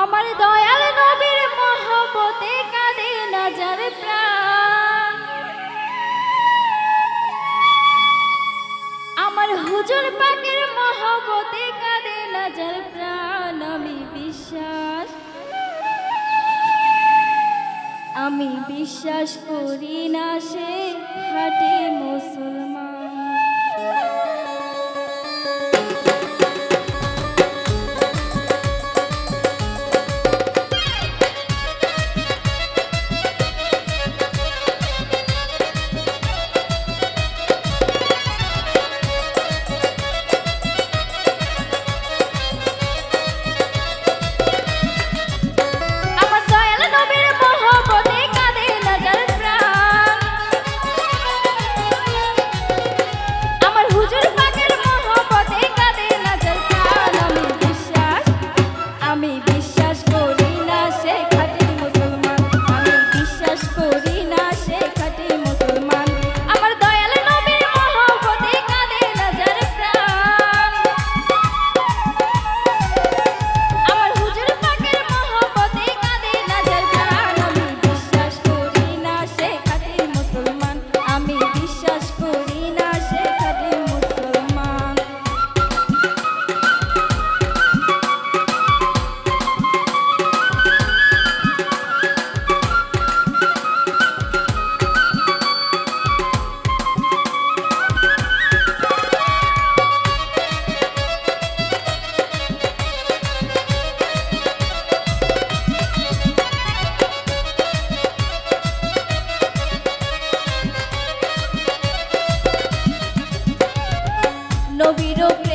আমার দয়াল নবীর মহব্বতে কাঁদে নজর প্রাণ। আমার হুজুর পাকের মহব্বতে কাঁদে নজর প্রাণ, আমি বিশ্বাস আমি বিশ্বাস করি না সে নবীর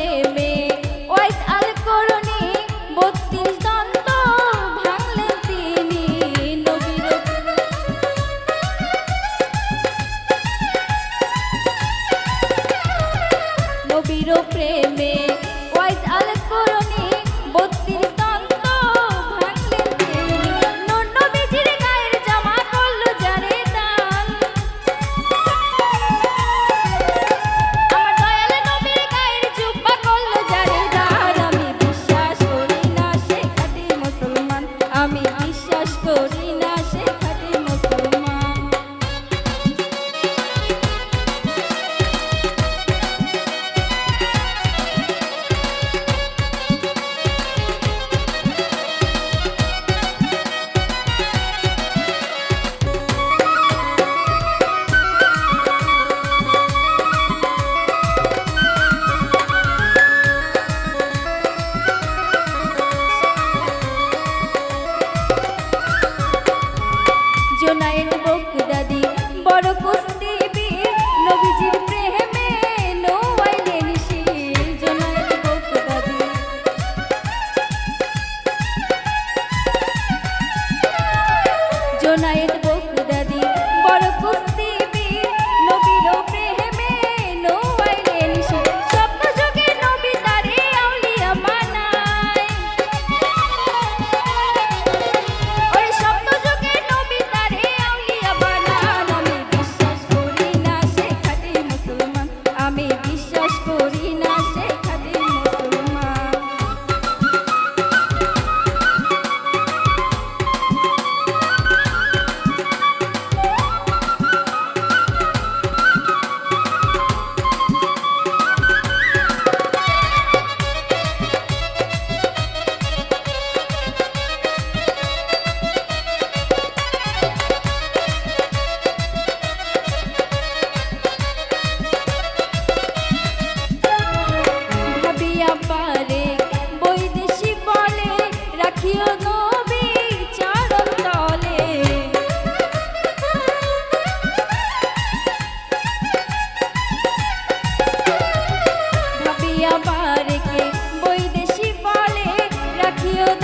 your